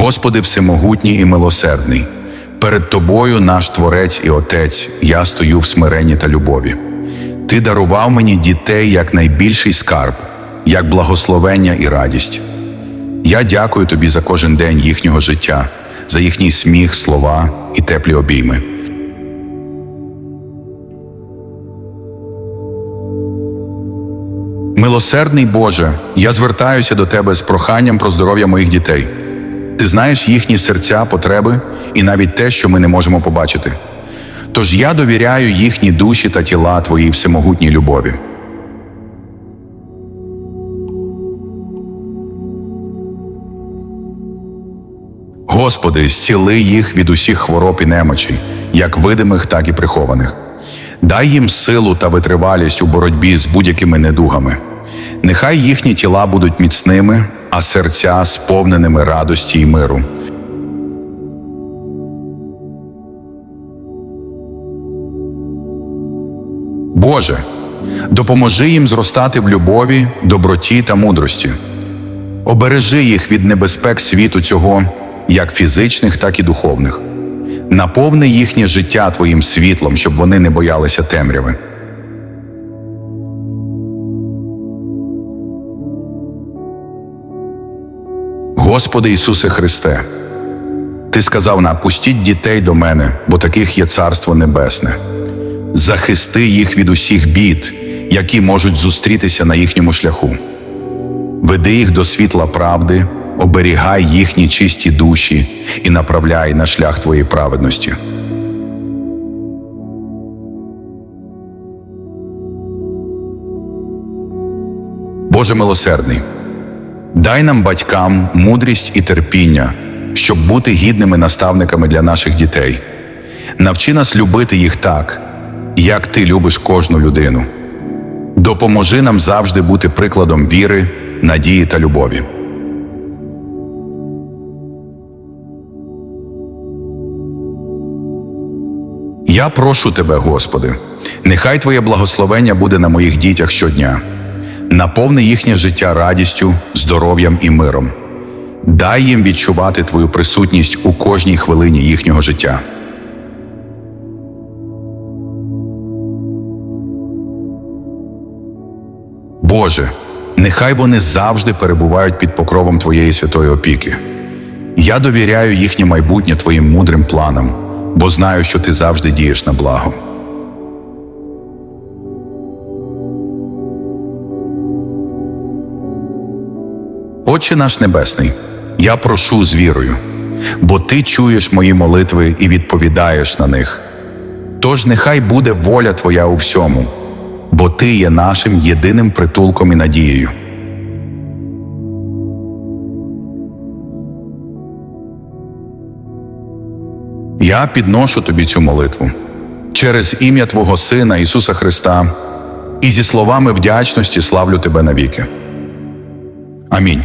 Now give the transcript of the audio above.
Господи Всемогутній і милосердний, перед Тобою, наш Творець і Отець, я стою в смиренні та любові. Ти дарував мені дітей як найбільший скарб, як благословення і радість. Я дякую тобі за кожен день їхнього життя, за їхній сміх, слова і теплі обійми. Милосердний Боже, я звертаюся до Тебе з проханням про здоров'я моїх дітей. Ти знаєш їхні серця, потреби і навіть те, що ми не можемо побачити. Тож я довіряю їхні душі та тіла Твоїй всемогутній любові. Господи, зціли їх від усіх хвороб і немочей, як видимих, так і прихованих. Дай їм силу та витривалість у боротьбі з будь-якими недугами. Нехай їхні тіла будуть міцними, а серця сповненими радості й миру. Боже, допоможи їм зростати в любові, доброті та мудрості. Обережи їх від небезпек світу цього, як фізичних, так і духовних. Наповни їхнє життя Твоїм світлом, щоб вони не боялися темряви. Господи Ісусе Христе, Ти сказав нам, пустіть дітей до мене, бо таких є Царство Небесне. Захисти їх від усіх бід, які можуть зустрітися на їхньому шляху. Веди їх до світла правди, оберігай їхні чисті душі і направляй на шлях Твоєї праведності. Боже милосердний, дай нам батькам мудрість і терпіння, щоб бути гідними наставниками для наших дітей. Навчи нас любити їх так, як ти любиш кожну людину. Допоможи нам завжди бути прикладом віри, надії та любові. Я прошу тебе, Господи, нехай Твоє благословення буде на моїх дітях щодня. Наповни їхнє життя радістю, здоров'ям і миром. Дай їм відчувати Твою присутність у кожній хвилині їхнього життя. Боже, нехай вони завжди перебувають під покровом Твоєї святої опіки. Я довіряю їхнє майбутнє Твоїм мудрим планам, бо знаю, що Ти завжди дієш на благо. Отче наш Небесний, я прошу з вірою, бо Ти чуєш мої молитви і відповідаєш на них. Тож нехай буде воля Твоя у всьому, бо Ти є нашим єдиним притулком і надією. Я підношу тобі цю молитву через ім'я Твого Сина Ісуса Христа і зі словами вдячності славлю Тебе навіки. Амінь.